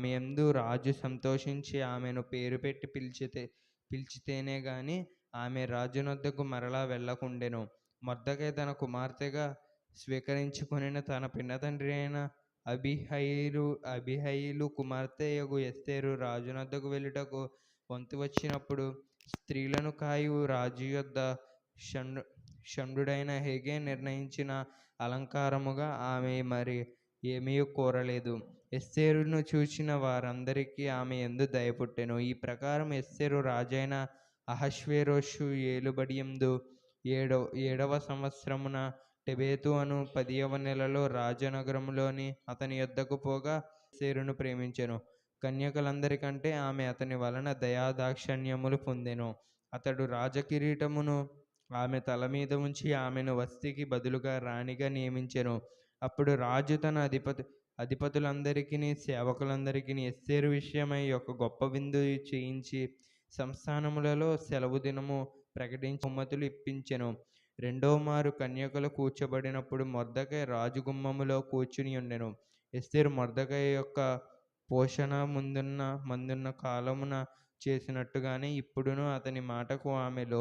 ఆమె ఎందు రాజు సంతోషించి ఆమెను పేరు పెట్టి పిలిచితే పిలిచితేనే గాని ఆమె రాజునొద్దకు మరలా వెళ్ళకుండెను. మొర్దకై తన కుమార్తెగా స్వీకరించుకొనిన తన పిన్నతండ్రి అయిన అభిహయిలు అభిహయిలు కుమార్తె యగు ఎస్తేరు రాజునొద్దకు వెళ్ళుటకు వంతు వచ్చినప్పుడు స్త్రీలను కాయు రాజు యొద్ద షండు షండుడైన హేగే నిర్ణయించిన అలంకారముగా ఆమె మరి ఏమీ కోరలేదు. ఎస్తేరును చూచిన వారందరికీ ఆమె ఎందు దయ పుట్టెను. ఈ ప్రకారం ఎస్తేరు రాజైన అహష్వేరోషు ఏలుబడియందు ఏడవ ఏడవ సంవత్సరమున టెబేతు అను పదియవ నెలలో రాజనగరంలోని అతని యొద్దకు పోగా సేరును ప్రేమించెను. కన్యకలందరికంటే ఆమె అతని వలన దయాదాక్షణ్యములు పొందెను. అతడు రాజకిరీటమును ఆమె తల మీద ఉంచి ఆమెను వస్తికి బదులుగా రాణిగా నియమించెను. అప్పుడు రాజు తన అధిపతి అధిపతులందరికీ సేవకులందరికీ ఎస్సేరు విషయమై ఒక గొప్ప విందు చేయించి సంస్థానములలో సెలవు దినము ప్రకటించి బహుమతులు ఇప్పించెను. రెండో మారు కన్యకలు కూర్చోబడినప్పుడు మొర్దకాయ రాజు గుమ్మములో కూర్చుని ఉండెను. ఎస్తేరు మొర్దకాయ యొక్క పోషణ ముందున్న మందున్న కాలమున చేసినట్టుగానే ఇప్పుడును అతని మాటకు ఆమెలో